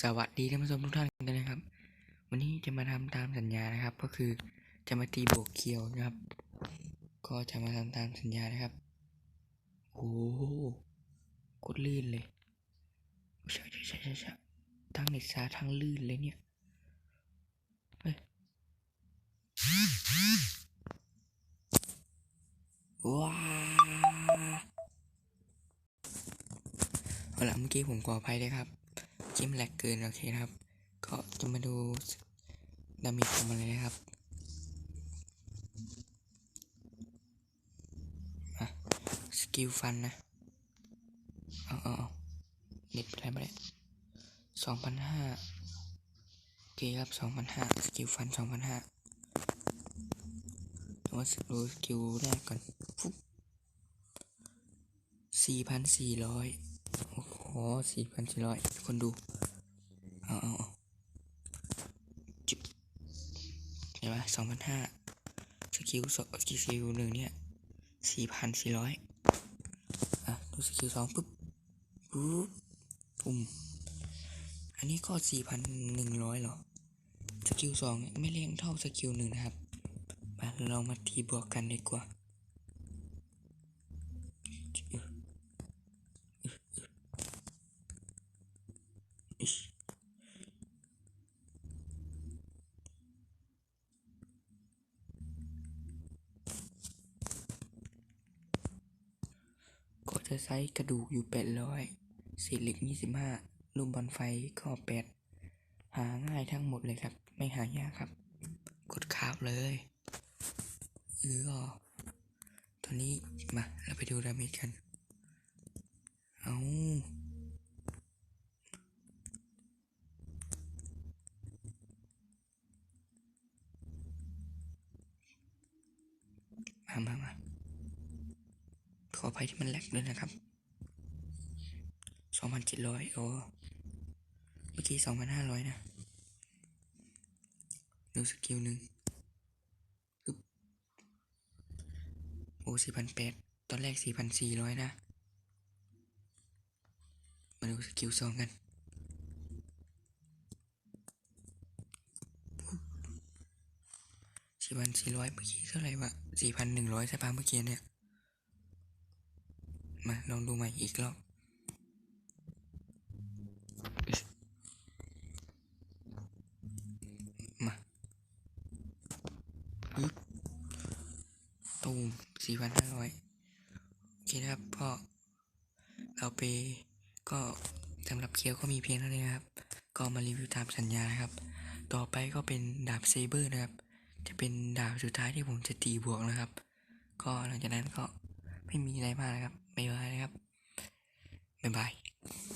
สวัสดีท่านผู้ชมทุกท่านกันนะครับ วันนี้จะมาทำตามสัญญานะครับ ก็คือจะมาตีบวกเคียวนะครับ ก็จะมาทำตามสัญญานะครับโอ้โหกดลื่นเลยใช่ใช่ใช่ใช่ใช่ทั้งเน็ตซาทั้งลื่นเลยเนี่ยเฮ้ยว้าเอาละเมื่อกี้ผมขออภัยด้วยครับ จิ้มแหลกเกินโอเคครับ ก็จะมาดูดาเมจของมันเลยนะครับสกิลฟันนะเอาเอาเอาเน็ตไปได้ไหมเนี่ยสองพันห้าโอเคครับสองพันห้าสกิลฟันสองพันห้าแต่ว่าดูสกิลแรกก่อนฟุ๊บสี่พันสี่ร้อยโอ้โหสี่พันสี่ร้อยคนดู เอาเอาเอาจิบเห็นไหมสองพันห้าสกิลสองสกิลหนึ่งเนี่ยสี่พันสี่ร้อยอะ ดูสกิลสองปุ๊บปุ๊บปุ่ม อันนี้ก็สี่พันหนึ่งร้อยหรอ สกิลสองไม่เร่งเท่าสกิลหนึ่งนะครับ มาเรามาทีบวกกันดีกว่าอึ๊บอึ๊บอึ๊บอิ๊ช ก็จะใช้กระดูกอยู่แปดร้อยเศษเหล็กยี่สิบห้าลูมบอลไฟก็แปดหาง่ายทั้งหมดเลยครับ ไม่หายากครับ กดคาบเลยเออตอนนี้มาเราไปดูดาเมจกัน เอา มามามาขออภัยที่มันแลกด้วยนะครับสองพันเจ็ดร้อยโอ้เมื่อกี้สองพันห้าร้อยนะ ดูสกิลหนึ่งอึ๊บโอ้สี่พันแปดตอนแรกสี่พันสี่ร้อยนะ มาดูสกิลสองกันสี่พันสี่ร้อยเมื่อกี้เท่าไหร่วะ สี่พันหนึ่งร้อยใช่ปะเมื่อกี้เนี่ย มาลองดูใหม่อีกรอบมาปึ๊บตูมสี่พันห้าร้อยโอเคนะครับก็เราไปก็สำหรับเคียวก็มีเพียงเท่านี้นะครับ ก็มารีวิวตามสัญญานะครับ ต่อไปก็เป็นดาบเซเบอร์นะครับ จะเป็นดาบสุดท้ายที่ผมจะตีบวกนะครับ ก็หลังจากนั้นก็ไม่มีอะไรมากนะครับบ๊ายบายนะครับบ๊ายบาย